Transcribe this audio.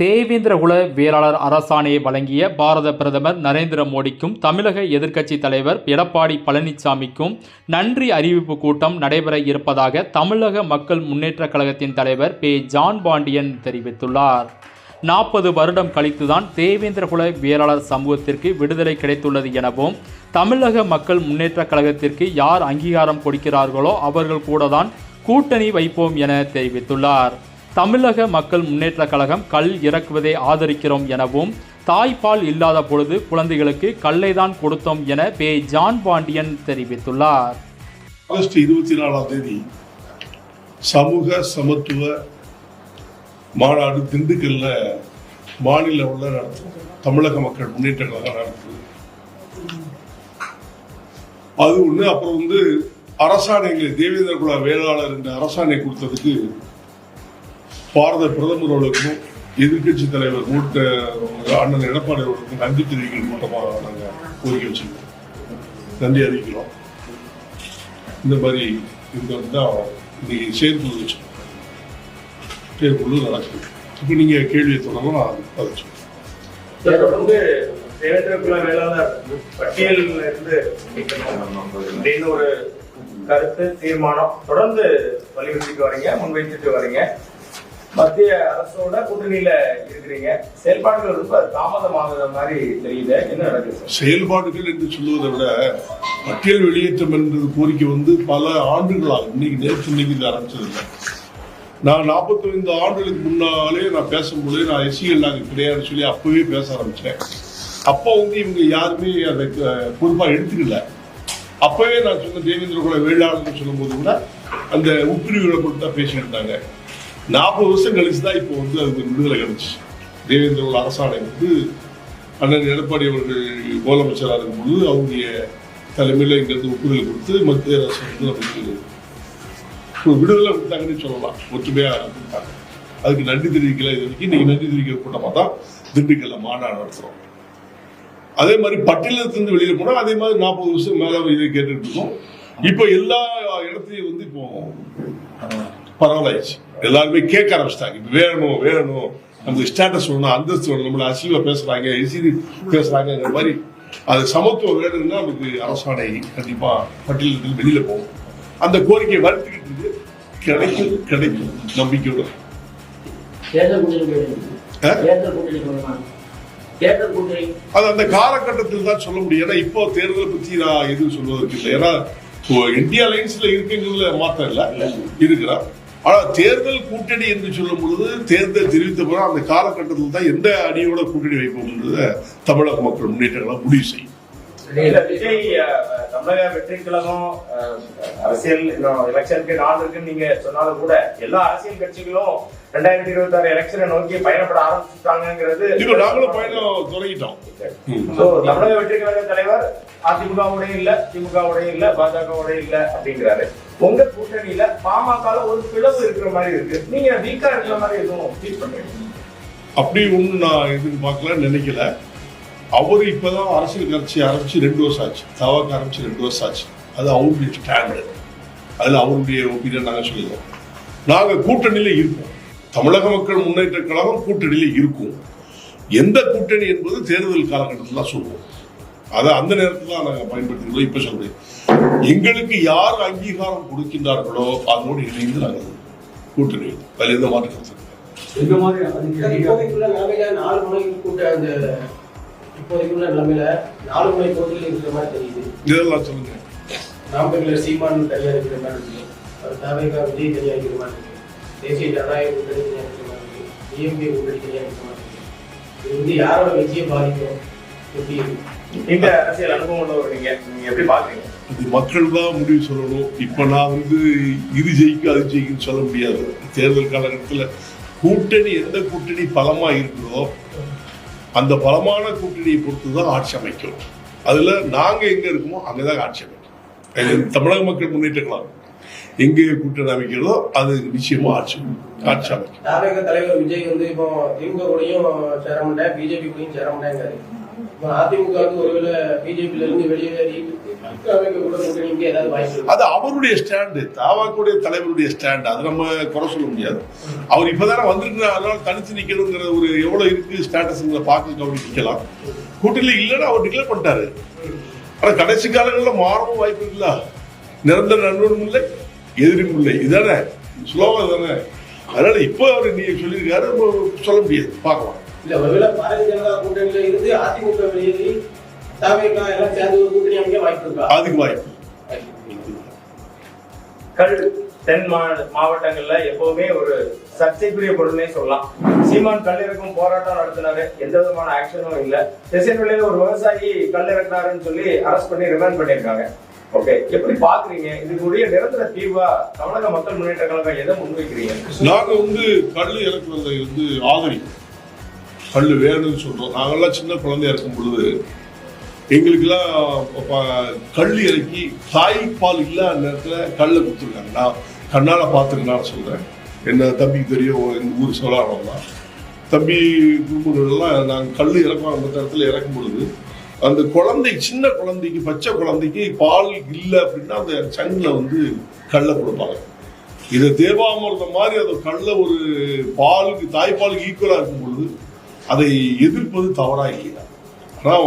தேவேந்திரகுல வேளாளர் அரசாணையை வழங்கிய பாரத பிரதமர் நரேந்திர மோடிக்கும் தமிழக எதிர்க்கட்சி தலைவர் எடப்பாடி பழனிசாமிக்கும் நன்றி அறிவிப்பு கூட்டம் நடைபெற இருப்பதாக தமிழக மக்கள் முன்னேற்றக் கழகத்தின் தலைவர் பே. ஜான் பாண்டியன் தெரிவித்துள்ளார். நாற்பது வருடம் கழித்துதான் தேவேந்திரகுல வேளாளர் சமூகத்திற்கு விடுதலை கிடைத்துள்ளது எனவும் தமிழக மக்கள் முன்னேற்றக் கழகத்திற்கு யார் அங்கீகாரம் கொடுக்கிறார்களோ அவர்கள் கூட தான் கூட்டணி வைப்போம் என தெரிவித்துள்ளார். தமிழக மக்கள் முன்னேற்றக் கழகம் கல் இறக்குவதை ஆதரிக்கிறோம் எனவும் தாய்ப்பால் இல்லாத பொழுது குழந்தைகளுக்கு கல்லை தான் கொடுத்தோம் என பே. ஜான் பாண்டியன் தெரிவித்துள்ளார். ஆகஸ்ட் இருபத்தி நாலாம் தேதி சமூக சமத்துவ மாநாடு திண்டுக்கல்ல மாநில உள்ள நடத்தும். தமிழக மக்கள் முன்னேற்ற கழகம் நடத்துது. அது ஒண்ணு. அப்புறம் வந்து அரசாணைகளை தேவேந்திர குல வேளாளர் என்ற அரசாணை கொடுத்ததுக்கு பாரத பிரதமர் அவர்களுக்கும் எதிர்க்கட்சி தலைவர் மூட்ட அண்ணன் எடப்பாடி அவர்களுக்கும் நன்றி தெரிவிக்கும் மூலமாக நாங்கள் கோரிக்கை வச்சிருக்கோம். நன்றி அறிவிக்கிறோம். இந்த மாதிரி இந்த தான் இன்னைக்கு செயற்குழு வச்சு செயற்குழு நடக்குது இப்போ நீங்கள் கேள்வியை தொடரலாம் நான் பதில் தொடர்ந்து தேவேந்திர வேளாளர் பட்டியலில் இருந்து அப்படின்னு ஒரு கருத்து தீர்மானம் தொடர்ந்து வலியுறுத்திட்டு வரீங்க முன்வைத்துட்டு வரீங்க. மத்திய அரசோட கூட்டணியில இருக்கிறீங்க. செயல்பாடுகள் ரொம்ப தாமதமாகுற மாதிரி தெரியுது. என்ன நடக்குது செயல்பாடுகள் என்று சொல்லுவதை விட பட்டியல் வெளியேற்றம் என்ற கோரிக்கை வந்து பல ஆண்டுகளாக இன்னைக்கு நேற்று இன்னைக்கு இது ஆரம்பிச்சதில்லை. நான் 45 ஆண்டுகளுக்கு முன்னாலே நான் பேசும்போது நான் எஸ்சிஎல் நாங்கள் கிடையாதுன்னு சொல்லி அப்பவே பேச ஆரம்பிச்சேன். அப்போ வந்து இவங்க யாருமே அதை பொறுப்பாக எடுத்துக்கல. அப்பவே நான் சொன்ன தேவேந்திர குல வேளாளர்னு சொல்லும்போது கூட அந்த உட்பிரிவுகளை மட்டும் தான் பேசிட்டு இருந்தாங்க. நாற்பது வருஷம் கழிச்சு தான் இப்போ வந்து அதுக்கு விடுதலை கிடைச்சு. தேவேந்திரோட அரசாணை வந்து அண்ணன் எடப்பாடி அவர்கள் முதலமைச்சராக இருக்கும்போது அவருடைய தலைமையில் இங்கேருந்து ஒப்புதல் கொடுத்து மத்திய அரசு வந்து நமக்கு ஒரு விடுதலை கொடுத்தாங்கன்னு சொல்லலாம். ஒற்றுமையாக கொடுத்தாங்க அதுக்கு நன்றி தெரிவிக்கல. இது வரைக்கும் இன்னைக்கு நன்றி தெரிவிக்கிற கூட்டமாக தான் திண்டுக்கல்ல மாநாடு நடத்துகிறோம் அதே மாதிரி பட்டியலத்திலிருந்து வெளியில் போனால் அதே மாதிரி நாற்பது வருஷம் மேலே இதை கேட்டுட்டு இருக்கோம். இப்போ எல்லா இடத்தையும் வந்து இப்போ பரவாயில்லாச்சு எல்லாருமே கேட்க ஆரம்பிச்சிட்டாங்க. வேணும் வேணும் நமக்கு ஸ்டேட்டஸ் வேணும் அந்தஸ்து வேணும் நம்மள அசிவா பேசுறாங்க எசிடி பேசுறாங்கிற மாதிரி அது சமத்துவம் வேணும்னா நமக்கு அரசாணை கண்டிப்பா பட்டியலத்தில் வெளியில போகும். அந்த கோரிக்கையை வளர்த்துக்கிட்டு இருக்கு. கிடைக்கும் கிடைக்கும். நம்பிக்கையோட. அது அந்த காலகட்டத்தில் தான் சொல்ல முடியும். ஏன்னா இப்போ தேர்தலை பத்தி நான் எதுவும் சொல்வதற்கு இல்லை. ஏன்னா இந்தியா லைன்ஸ்ல இருக்குங்கிறதுல மாற்றம் இல்லை. இருக்கிறா ஆனால் தேர்தல் கூட்டணி என்று சொல்லும் பொழுது தேர்தல் தெரிவித்த பிறகு அந்த காலகட்டத்தில் தான் எந்த அணியோட கூட்டணி வைப்போம்ன்றத தமிழக மக்கள் முன்னேற்ற முடிவு செய்யும். தமிழக வெற்றி கழகம் அரசியல் எலெக்ஷனுக்கு நாள் இருக்குன்னு நீங்க சொன்னாலும் கூட எல்லா அரசியல் கட்சிகளும் ரெண்டாயிரத்தி இருபத்தி ஆறு எலெக்ஷனை நோக்கி பயணப்பட ஆரம்பிச்சுட்டாங்கிறது நாங்களும் பயணம் தொடங்கிட்டோம். தமிழக வெற்றி கழக தலைவர் அதிமுகவுடைய இல்ல திமுகவுடைய இல்ல பாஜகவுடைய இல்ல அப்படிங்கிறாரு. உங்க கூட்டணியில பாமக ஒரு பிளவு இருக்கிற மாதிரி இருக்கு. நீங்க வீக்கா இருக்கிற மாதிரி எதுவும் ஃபீல் பண்றீங்க அப்படி ஒன்றும் நான் எதிர்பார்க்கல நினைக்கல. அவர் இப்பதான் அரசியல் கட்சி ஆரம்பிச்சு ரெண்டு வருஷம் ஆச்சு. தவாக்கு ஆரம்பிச்சு ரெண்டு வருஷம் ஆச்சு. அது அவருடைய ஸ்டாண்டர்ட் அதுல அவருடைய ஒப்பீனியன் நாங்க சொல்லுவோம் நாங்க கூட்டணியில இருப்போம் தமிழக மக்கள் முன்னேற்ற கழகம் கூட்டணியில இருக்கும். எந்த கூட்டணி என்பது தேர்தல் காலகட்டத்தில் தான் சொல்லுவோம் அதை அந்த நேரத்தில் தான் நாங்கள் பயன்படுத்திக்கிறோம் இப்ப சொல்றேன். எங்களுக்கு யார் அங்கீகாரம் கொடுக்கின்றார்களோ அதோடு இணைந்து நாங்கள் கூட்டணி அதில் எந்த மாற்று கருத்து இல்லை. இப்போதைக்குள்ள நிலைமையில நாலு முனை கூட்ட அந்த இப்போதைக்குள்ள நிலைமையில நாலு முனை இருக்கிற மாதிரி தெரியுது. இதெல்லாம் சொல்லுங்க. நாமக்கல்ல சீமான் இருக்கிற மாதிரி இருக்கு அவர் தாவேகா விஜய் தனியா இருக்கிற மாதிரி இருக்கு தேசிய ஜனநாயக கூட்டணி இருக்கு டிஎம்கே கூட்டணி இருக்கு இது வந்து யாரோட வெற்றியை பாதிக்கும்? எப்படி அரசியல் அனுபவம் உள்ளவர் நீங்க நீங்க எப்படி பாக்குறீங்க இது மக்கள் தான் முடிவு சொல்லணும். இப்ப நான் வந்து இது ஜெயிக்கும் அது ஜெயிக்கும்னு சொல்ல முடியாது. தேர்தல் காலகட்டத்தில் கூட்டணி எந்த கூட்டணி பலமா இருக்குதோ அந்த பலமான கூட்டணியை பொறுத்து தான் ஆட்சி அமைக்கும். அதுல நாங்க எங்க இருக்கோமோ அங்கதான் ஆட்சி அமைக்கும். தமிழக மக்கள் முன்னேற்ற கழகம் எங்கே கூட்டணி அமைக்கிறதோ அது நிச்சயமா ஆட்சி ஆட்சி அமைக்கும். தாவேக தலைவர் விஜய் வந்து இப்போ திமுக கூடயும் சேர மாட்டேன் பிஜேபி கூடயும் சேர மாட்டேங்கிறாரு இப்போ அதிமுகவுக்கு ஒருவேளை பிஜேபியில இருந்து வெளியேறி? அது அவருடைய ஸ்டாண்டு தாவாக்குடைய தலைவருடைய ஸ்டாண்ட் அது நம்ம குறை சொல்ல முடியாது. அவர் இப்பதானே வந்திருக்கிற அதனால தனிச்சு நிக்கணுங்கிற ஒரு எவ்வளவு இருக்கு ஸ்டேட்டஸ்ங்கிற பார்க்க அவர் நிக்கலாம் கூட்டணியில் இல்லைன்னா அவர் டிக்ளேர் பண்ணிட்டாரு. ஆனா கடைசி காலங்களில் மாறவும் வாய்ப்பு இருக்குல்ல நிரந்தர நண்பனும் இல்லை. எதிரும் இல்லை இதானே? ஸ்லோகம் தானே? அதனால இப்போ அவர் நீங்க சொல்லியிருக்காரு சொல்ல முடியாது. பார்க்கலாம். இல்ல ஒருவேளை பாரதிய ஜனதா கூட்டணியில இருந்து அதிமுக வெளியேறி எல்லாம் சேர்ந்து ஒரு கூட்டணி அமைக்க வாய்ப்பு இருக்கா? அதுக்கு வாய்ப்பு. கள் தென் மா- மாவட்டங்கள்ல எப்பவுமே ஒரு சர்ச்சைக்குரிய பொருள்னே சொல்லலாம். சீமான் கல் இறக்கும் போராட்டம் நடத்தினாரு. எந்த விதமான ஆக்ஷனும் இல்ல. திசைநிலையில ஒரு விவசாயி கல் இறக்குனாருன்னு சொல்லி அரெஸ்ட் பண்ணி ரிமாண்ட் பண்ணிருக்காங்க ஓகே எப்படி பாக்குறீங்க? இதுக்குரிய நிரந்தர தீர்வா தமிழக மக்கள் முன்னேற்ற கழகம் எதை முன்வைக்கிறீங்க? நாங்க வந்து கல் இறக்குறதை வந்து ஆதரிக்கிறோம் கல் வேணும்னு சொல்றோம். நாங்கெல்லாம் சின்ன குழந்தையா இருக்கும் பொழுது எங்களுக்கெல்லாம் ப- கல் இறக்கி தாய்ப்பால் இல்லாத நேரத்துல கல்லை கொடுத்துருக்காங்க. நான் கண்ணால பார்த்துருக்கேன் நான் சொல்றேன். என்ன தம்பிக்கு தெரியும் எங்கள் ஊர் சொல்லாரம் தான். தம்பி குடும்பங்கள்லாம் நாங்கள் கல் இறக்கும் அந்த இடத்துல இறக்கும் பொழுது அந்த குழந்தை சின்ன குழந்தைக்கு பச்சை குழந்தைக்கு பால் இல்லை அப்படின்னா அந்த சங்கில் வந்து கல்லை கொடுப்பாங்க. இதை தேவாமிர்தம் மாதிரி அந்த கல்ல ஒரு பாலுக்கு தாய்ப்பாலுக்கு ஈக்குவலாக இருக்கும் பொழுது அதை எதிர்ப்பது தவறாக இல்லையா? ஆனால்